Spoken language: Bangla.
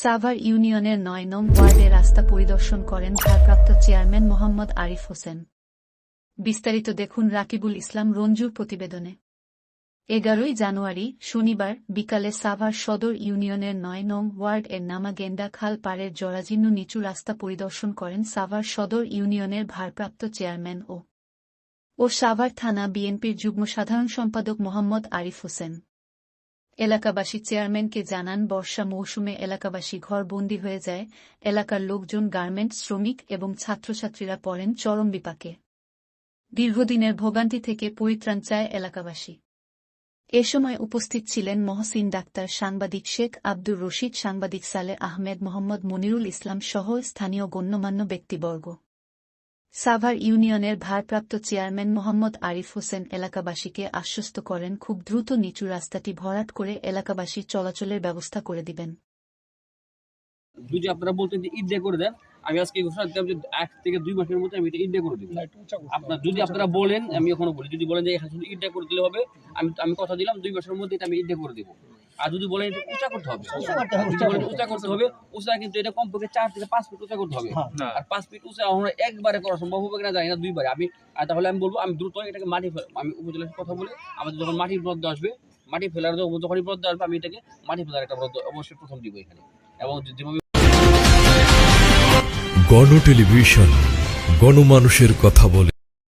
সাভার ইউনিয়নের নয় নং ওয়ার্ডে রাস্তা পরিদর্শন করেন ভারপ্রাপ্ত চেয়ারম্যান মোহাম্মদ আরিফ হোসেন। বিস্তারিত দেখুন রাকিবুল ইসলাম রঞ্জুর প্রতিবেদনে। এগারোই জানুয়ারি, শনিবার, বিকালে সাভার সদর ইউনিয়নের নয় নং ওয়ার্ড এর নামাগেন্ডা খাল পাড়ের জরাজীর্ণ নিচু রাস্তা পরিদর্শন করেন সাভার সদর ইউনিয়নের ভারপ্রাপ্ত চেয়ারম্যান ও ও সাভার থানা বিএনপির যুগ্ম সাধারণ সম্পাদক মোহাম্মদ আরিফ হোসেন। এলাকাবাসী চেয়ারম্যানকে জানান, বর্ষা মৌসুমে এলাকাবাসী ঘরবন্দি হয়ে যায়। এলাকার লোকজন গার্মেন্টস শ্রমিক এবং ছাত্রছাত্রীরা পড়েন চরম বিপাকে। দীর্ঘদিনের ভোগান্তি থেকে পরিত্রাণ চায় এলাকাবাসী। এ সময় উপস্থিত ছিলেন মহসিন ডাক্তার সাংবাদিক শেখ আব্দুর রশিদ, সাংবাদিক সালে আহমেদ মোহাম্মদ মনিরুল ইসলাম সহ স্থানীয় গণ্যমান্য ব্যক্তিবর্গ। সাভার ইউনিয়নের ভারপ্রাপ্ত চেয়ারম্যান মোহাম্মদ আরিফ হোসেন এলাকাবাসীকে আশ্বস্ত করেন খুব দ্রুত নিচু রাস্তাটি ভরাট করে এলাকাবাসীর চলাচলের ব্যবস্থা করে দিবেন। যদি আপনারা বলতেন যে ঈদ করে দেন আমি আজকে ঘোষণা দিতাম যে এক থেকে দুই মাসের মধ্যে আমি এটা ঈদ করে দিব। আপনার যদি আপনারা বলেন আমি এখনও বলি যদি বলেন যে এখানে শুধু ঈদ করে দিলে হবে আমি আমি কথা দিলাম দুই মাসের মধ্যে এটা আমি ঈদ করে দিব। আর যদি বলেন এটা উঁচা করতে হবে। যদি বলেন উঁচা করতে হবে উঁচা কিন্তু এটা কমপক্ষে চার থেকে পাঁচ ফিট উঁচা করতে হবে। আর পাঁচ ফিট উঁচা আমরা একবারে করা সম্ভব হবে কিনা জানি না দুইবারে। আমি তাহলে আমি বলব আমি দ্রুত এটাকে মাটি আমি উপজেলার কথা বলে আমাদের যখন মাটির ব্রদ আসবে মাটি ফেলার যখন যখনই ব্রদ আসবে আমি এটাকে মাটি ফেলার একটা ব্রদ অবশ্যই প্রথম দিব এখানে। এবং যেভাবে গণ টেলিভিশন গণমানুষের কথা বলে।